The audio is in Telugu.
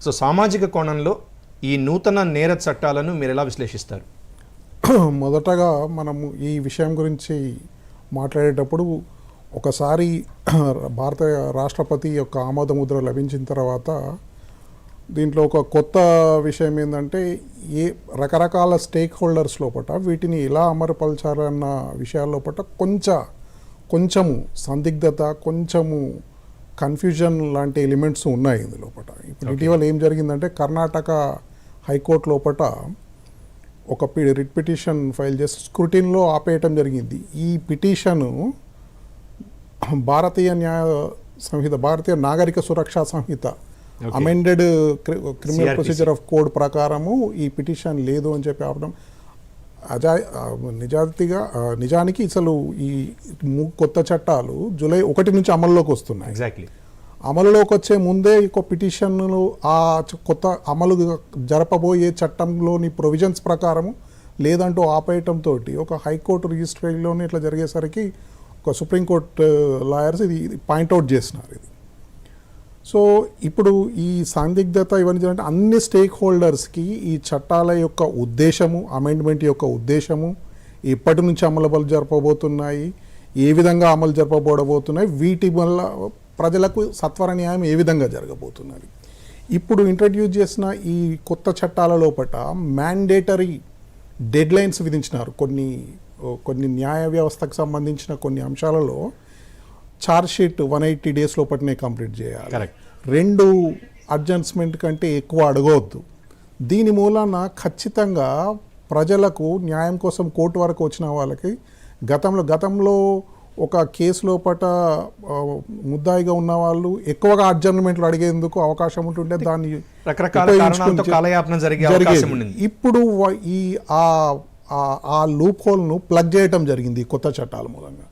సో సామాజిక కోణంలో ఈ నూతన నేర చట్టాలను మీరు ఎలా విశ్లేషిస్తారు? మొదటగా మనము ఈ విషయం గురించి మాట్లాడేటప్పుడు ఒకసారి భారత రాష్ట్రపతి యొక్క ఆమోద ముద్ర లభించిన తర్వాత దీంట్లో ఒక కొత్త విషయం ఏంటంటే ఏ రకరకాల స్టేక్ హోల్డర్స్ లోపల వీటిని ఎలా అమరుపరచాలన్న విషయాల లోపల కొంచెం కొంచెము సందిగ్ధత కొంచెము కన్ఫ్యూజన్ లాంటి ఎలిమెంట్స్ ఉన్నాయి ఇందులో ఇటీవల ఏం జరిగిందంటే కర్ణాటక హైకోర్టు లోపల ఒక రిట్ పిటిషన్ ఫైల్ చేసి స్క్రూటిన్లో ఆపేయటం జరిగింది. ఈ పిటిషను భారతీయ న్యాయ Sanhita Bharatiya Nagarik Suraksha Sanhita. Amended criminal. Procedure of code ప్రకారము ఈ పిటిషన్ లేదు అని చెప్పి ఆపడం. అజా నిజాతిగా నిజానికి అసలు ఈ కొత్త చట్టాలు జూలై ఒకటి నుంచి అమల్లోకి వస్తున్నాయి. ఎగ్జాక్ట్లీ అమలులోకి వచ్చే ముందే ఒక పిటిషన్లు ఆ కొత్త అమలు జరపబోయే చట్టంలోని ప్రొవిజన్స్ ప్రకారము లేదంటూ ఆపేయటంతో ఒక హైకోర్టు రిజిస్ట్రీలోనే ఇట్లా జరిగేసరికి ఒక సుప్రీంకోర్టు లాయర్స్ ఇది పాయింట్అవుట్ చేసినారు ఇది. సో ఇప్పుడు ఈ సందిగ్ధత ఇవన్నీ అంటే అన్ని స్టేక్ హోల్డర్స్కి ఈ చట్టాల యొక్క ఉద్దేశము అమెండ్మెంట్ యొక్క ఉద్దేశము ఎప్పటి నుంచి అమలు జరపబోతున్నాయి ఏ విధంగా అమలు జరపబోడబోతున్నాయి వీటి వల్ల ప్రజలకు సత్వర న్యాయం ఏ విధంగా జరగబోతున్నది? ఇప్పుడు ఇంట్రడ్యూస్ చేసిన ఈ కొత్త చట్టాల లోపల మ్యాండేటరీ డెడ్ లైన్స్ విధించినారు. కొన్ని కొన్ని న్యాయ వ్యవస్థకు సంబంధించిన కొన్ని అంశాలలో charge sheet one eighty days లోపలనే కంప్లీట్ చేయాలి. రెండు అడ్జస్ట్మెంట్ కంటే ఎక్కువ అడగవద్దు. దీని మూలాన ఖచ్చితంగా ప్రజలకు న్యాయం కోసం కోర్టు వరకు వచ్చిన వాళ్ళకి గతంలో గతంలో ఒక కేసు లోపట ఆ, ముద్దాయిగా ఉన్న వాళ్ళు ఎక్కువగా అడ్జర్న్మెంట్లు అడిగేందుకు అవకాశం ఉంటుండే దాన్ని రకరకాల జరిగే ఇప్పుడు ఈ ఆ లూప్ హోల్ను ప్లగ్ చేయటం జరిగింది కొత్త చట్టాల మూలంగా.